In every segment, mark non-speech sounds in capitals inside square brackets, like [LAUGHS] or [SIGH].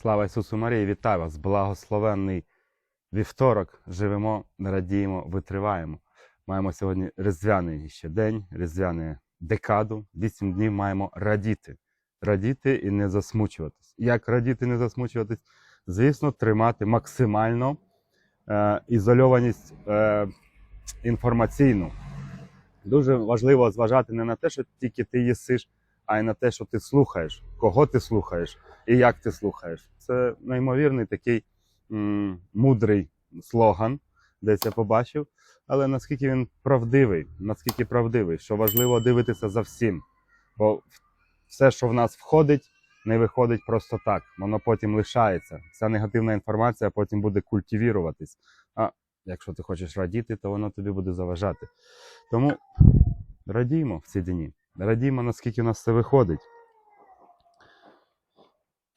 Слава Ісусу Марії, вітаю вас! Благословенний вівторок. Живемо, радіємо, витриваємо. Маємо сьогодні різдвяний ще день, різдвяну декаду. Вісім днів маємо радіти. Радіти і не засмучуватись. Як радіти і не засмучуватись? Звісно, тримати максимально е, ізольованість е, інформаційну. Дуже важливо зважати не на те, що тільки ти їсиш, а й на те, що ти слухаєш, кого ти слухаєш і як ти слухаєш. Це неймовірний такий м, мудрий слоган, десь я побачив. Але наскільки він правдивий, наскільки правдивий, що важливо дивитися за всім. Бо все, що в нас входить, не виходить просто так. Воно потім лишається. Ця негативна інформація потім буде культивіруватись. А якщо ти хочеш радіти, то воно тобі буде заважати. Тому радіймо в ці дні. Радіймо, наскільки у нас це виходить.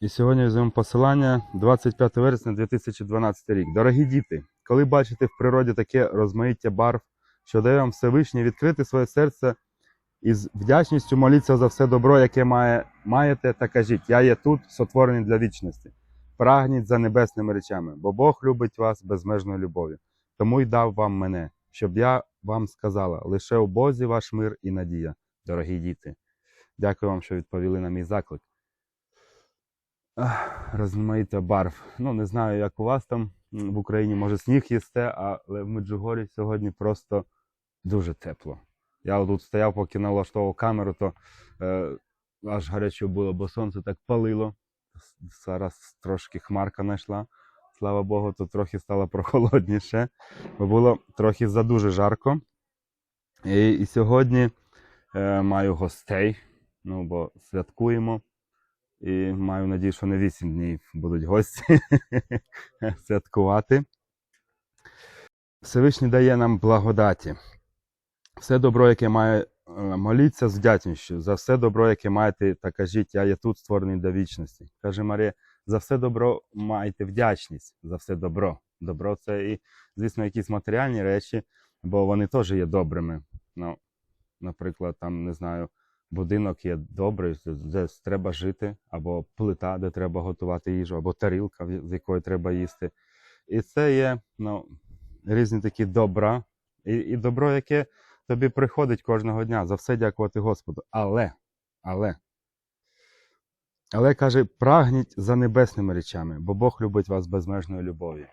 І сьогодні візьмемо посилання 25 вересня 2012 рік. Дорогі діти, коли бачите в природі таке розмаїття барв, що дає вам Всевишній відкрити своє серце і з вдячністю моліться за все добро, яке має, маєте, та кажіть: Я є тут, сотворений для вічності. Прагніть за небесними речами, бо Бог любить вас безмежною любов'ю. Тому й дав вам мене, щоб я вам сказала: лише у Бозі ваш мир і надія, дорогі діти. Дякую вам, що відповіли на мій заклик. Ах, Розмаїття барв. Ну, не знаю, як у вас там в Україні, може, сніг їсте, але в Меджугорі сьогодні просто дуже тепло. Я тут стояв, поки налаштовував камеру, то е, аж гаряче було, бо сонце так палило. Зараз трошки хмарка знайшла. Слава Богу, то трохи стало прохолодніше, бо було трохи задуже жарко. І, і сьогодні е, маю гостей, ну, бо святкуємо. І маю надію, що не 8 днів будуть гості [LAUGHS] святкувати. Всевишній дає нам благодаті. Все добро, яке має, е, моліться з вдячністю. За все добро, яке маєте, та кажіть, я є тут створений до вічності. Каже Марія, за все добро майте вдячність, за все добро. Добро це і, звісно, якісь матеріальні речі, бо вони теж є добрими. Ну, наприклад, там, не знаю, будинок є добрий, де- треба жити, або плита, де треба готувати їжу, або тарілка, з якої треба їсти. І це є ну, різні такі добра, і, і добро, яке тобі приходить кожного дня. За все дякувати Господу. Але, але, але каже, прагніть за небесними речами, бо Бог любить вас безмежною любов'ю.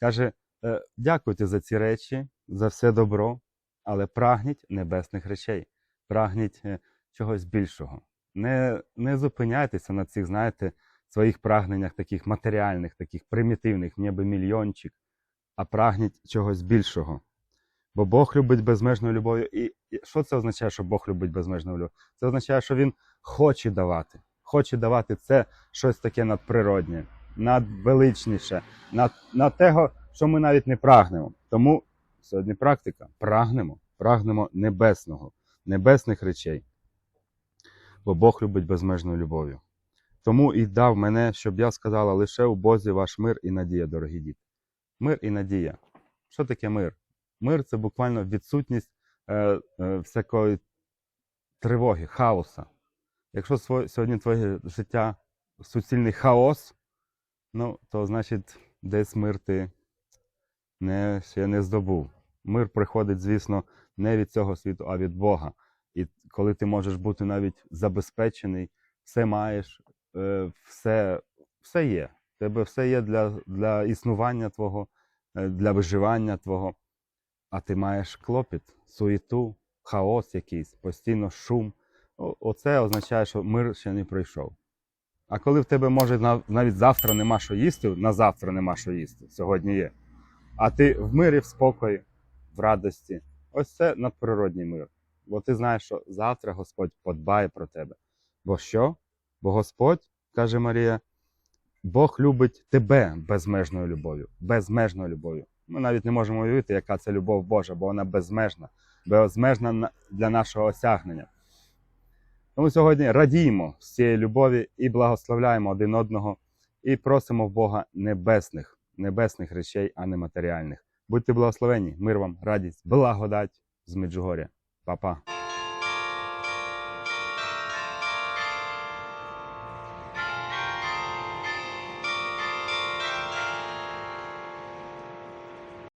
Каже, «Е, дякуйте за ці речі, за все добро, але прагніть небесних речей, прагніть е, чогось більшого. Не, не зупиняйтеся на цих, знаєте, своїх прагненнях, таких матеріальних, таких примітивних, ніби мільйончик, а прагніть чогось більшого. Бо Бог любить безмежною любов'ю. І що це означає, що Бог любить безмежною любов'ю? Це означає, що Він хоче давати. Хоче давати це щось таке надприроднє, надвеличніше, над, над того, що ми навіть не прагнемо. Тому сьогодні практика. Прагнемо, прагнемо небесного, небесних речей. Бо Бог любить безмежною любов'ю. Тому і дав мене, щоб я сказала лише у Бозі ваш мир і надія, дорогі діти. Мир і надія. Що таке мир? Мир це буквально відсутність е, е, всякої тривоги, хаоса. Якщо сьогодні твоє життя суцільний хаос, ну, то значить десь мир ти не, ще не здобув. Мир приходить, звісно, не від цього світу, а від Бога. І коли ти можеш бути навіть забезпечений, все маєш, е, все, все є. Тебе все є для, для існування твого, е, для виживання твого. А ти маєш клопіт, суєту, хаос якийсь, постійно шум. Оце означає, що мир ще не пройшов. А коли в тебе може навіть завтра нема що їсти, на завтра нема що їсти, сьогодні є. А ти в мирі, в спокої, в радості. Ось це надприродній мир. Бо ти знаєш, що завтра Господь подбає про тебе. Бо що? Бо Господь, каже Марія, Бог любить тебе безмежною любов'ю. Безмежною любов'ю. Ми навіть не можемо уявити, яка це любов Божа, бо вона безмежна, безмежна для нашого осягнення. Тому сьогодні радіємо з цієї любові і благословляємо один одного, і просимо в Бога небесних, небесних речей, а не матеріальних. Будьте благословені, мир вам, радість, благодать з Меджугоря. Papá.